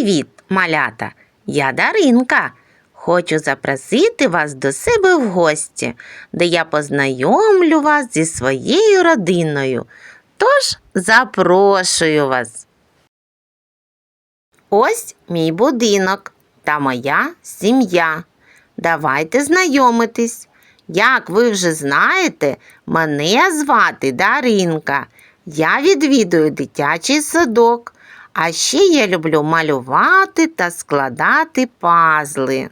Привіт, малята! Я Даринка. Хочу запросити вас до себе в гості, де я познайомлю вас зі своєю родиною. Тож запрошую вас. Ось мій будинок та моя сім'я. Давайте знайомитись. Як ви вже знаєте, мене звати Даринка. Я відвідую дитячий садок, а ще я люблю малювати та складати пазли.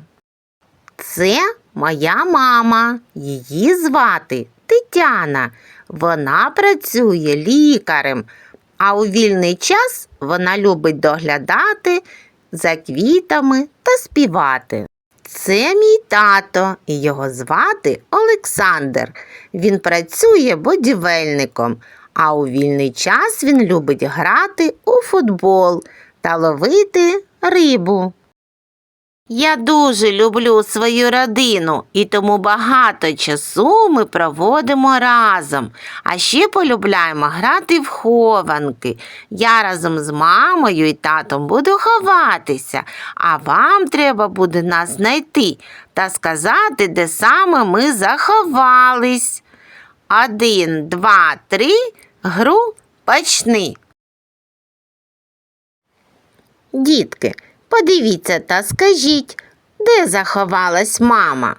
Це моя мама. Її звати Тетяна. Вона працює лікарем, а у вільний час вона любить доглядати за квітами та співати. Це мій тато, і його звати Олександр. Він працює будівельником, а у вільний час він любить грати у футбол та ловити рибу. Я дуже люблю свою родину, і тому багато часу ми проводимо разом. А ще полюбляємо грати в хованки. Я разом з мамою і татом буду ховатися, а вам треба буде нас знайти та сказати, де саме ми заховались. Один, два, три, гру почни. Дітки, подивіться та скажіть, де заховалась мама?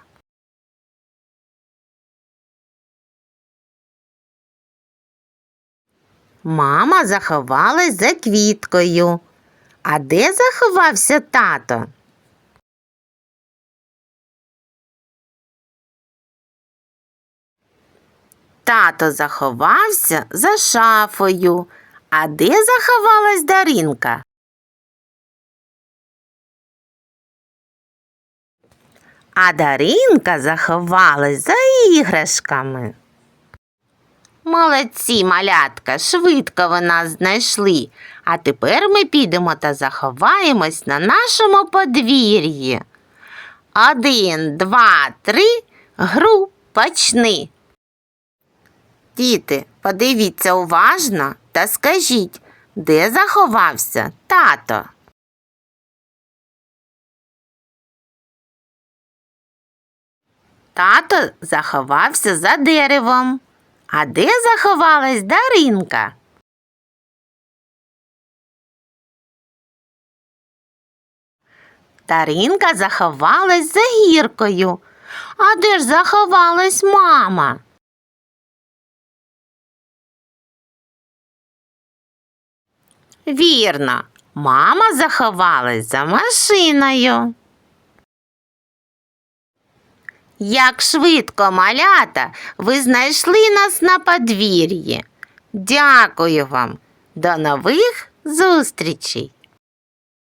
Мама заховалась за квіткою. А де заховався тато? Тато заховався за шафою. А де заховалась Даринка? А Даринка заховалась за іграшками. Молодці, малятка, швидко ви нас знайшли. А тепер ми підемо та заховаємось на нашому подвір'ї. Один, два, три, гру почни. Діти, подивіться уважно та скажіть, де заховався тато? Тато заховався за деревом. А де заховалась Даринка? Даринка заховалась за гіркою. А де ж заховалась мама? Вірно, мама заховалась за машиною. Як швидко, малята, ви знайшли нас на подвір'ї. Дякую вам. До нових зустрічей!